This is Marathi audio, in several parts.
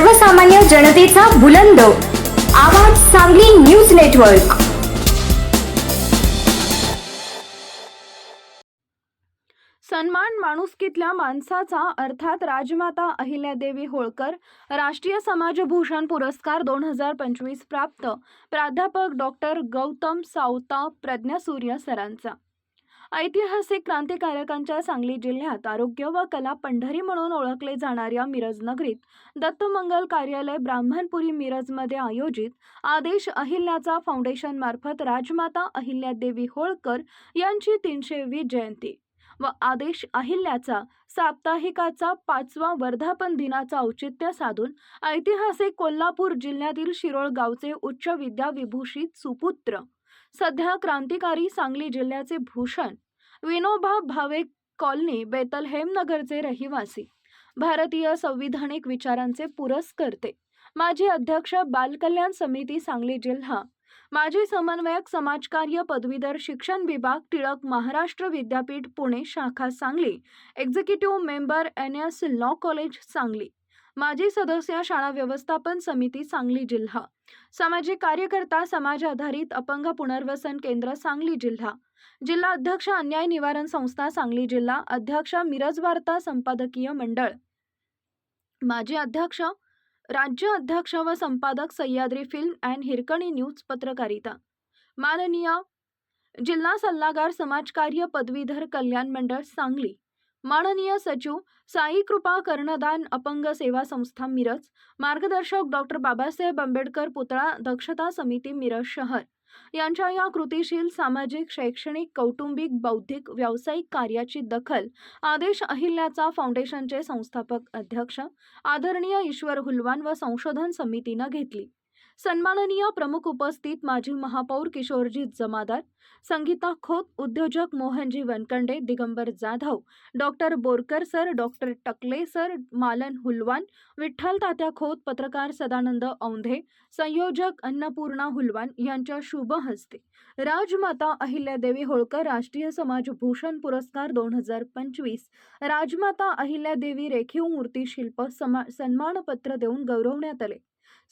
सर्वसामान्य जनतेचा बुलंद. आवाज सांगली न्यूज नेटवर्क. सन्मान माणुसकीतल्या माणसाचा अर्थात राजमाता अहिल्यादेवी होळकर राष्ट्रीय समाजभूषण पुरस्कार दोन हजार पंचवीस प्राप्त. प्राध्यापक डॉक्टर गौतम सावता प्रज्ञासूर्य सरांचा. ऐतिहासिक क्रांतिकारकांच्या सांगली जिल्ह्यात आरोग्य व कला पंढरी म्हणून ओळखले जाणाऱ्या मिरज नगरीत दत्तमंगल कार्यालय ब्राह्मणपुरी मिरजमध्ये आयोजित आदेश अहिल्याचा फाउंडेशन मार्फत राजमाता अहिल्यादेवी होळकर यांची तीनशेवी जयंती व आदेश अहिल्याचा साप्ताहिकाचा पाचवा वर्धापन दिनाचा औचित्य साधून ऐतिहासिक कोल्हापूर जिल्ह्यातील शिरोळ गावचे उच्च विद्याविभूषित सुपुत्र सध्या क्रांतिकारी सांगली जिल्ह्याचे भूषण विनोबा भावे कॉलनी बेतलहेम नगरचे रहिवासी. भारतीय संविधानिक विचारांचे पुरस्कर्ते. माजी अध्यक्ष बालकल्याण समिती सांगली जिल्हा. माजी समन्वयक समाजकार्य पदवीधर शिक्षण विभाग टिळक महाराष्ट्र विद्यापीठ पुणे शाखा Sangli. Executive member N S law college Sangli. माजी सदस्य शाळा व्यवस्थापन समिती सांगली जिल्हा. सामाजिक कार्यकर्ता समाज आधारित अपंग पुनर्वसन केंद्र सांगली जिल्हा. जिल्हा अध्यक्ष अन्याय निवारण संस्था सांगली जिल्हा. अध्यक्ष मिरज वार्ता संपादकीय मंडळ. माजी अध्यक्ष राज्य अध्यक्ष व संपादक Sahyadri film and Hirkani news पत्रकारिता. माननीय जिल्हा सल्लागार समाजकार्य पदवीधर कल्याण मंडळ सांगली. माननीय सचिव साई कृपा कर्णदान अपंग सेवा संस्था मिरज मार्गदर्शक डॉक्टर बाबासाहेब आंबेडकर पुतळा दक्षता समिती मिरज शहर. यांच्या या कृतीशील सामाजिक शैक्षणिक कौटुंबिक बौद्धिक व्यावसायिक कार्याची दखल आदेश अहिल्याचा फाउंडेशनचे संस्थापक अध्यक्ष आदरणीय ईश्वर हुलवान व संशोधन समितीनं घेतली. सन्माननीय प्रमुख उपस्थित माजी महापौर किशोरजी जमादार संगीता खोत उद्योजक Mohanji Vankande Digambar Jadhav doctor Borkar sir doctor Takle sir Malan Hulwan Vitthal Tatya Khot पत्रकार सदानंद औंधे संयोजक अन्नपूर्णा हुलवान यांच्या शुभ हस्ते. राजमाता अहिल्यादेवी होळकर राष्ट्रीय समाज भूषण पुरस्कार दोन हजार पंचवीस. राजमाता अहिल्यादेवी रेखीव मूर्तीशिल्प समा सन्मानपत्र देऊन गौरवण्यात आले.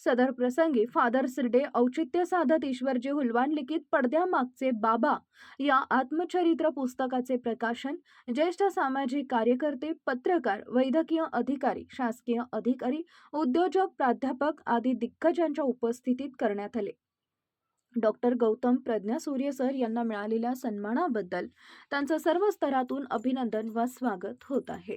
सदर प्रसंगी फादर्स डे औचित्य साधत ईश्वरजी हुलवान लिखित पडद्यामागचे बाबा या आत्मचरित्र पुस्तकाचे प्रकाशन ज्येष्ठ सामाजिक कार्यकर्ते पत्रकार वैद्यकीय अधिकारी शासकीय अधिकारी उद्योजक प्राध्यापक आदी दिग्गजांच्या उपस्थितीत करण्यात आले. डॉक्टर गौतम प्रज्ञा सूर्य सर यांना मिळालेल्या सन्मानाबद्दल त्यांचं सर्व स्तरातून अभिनंदन व स्वागत होत आहे.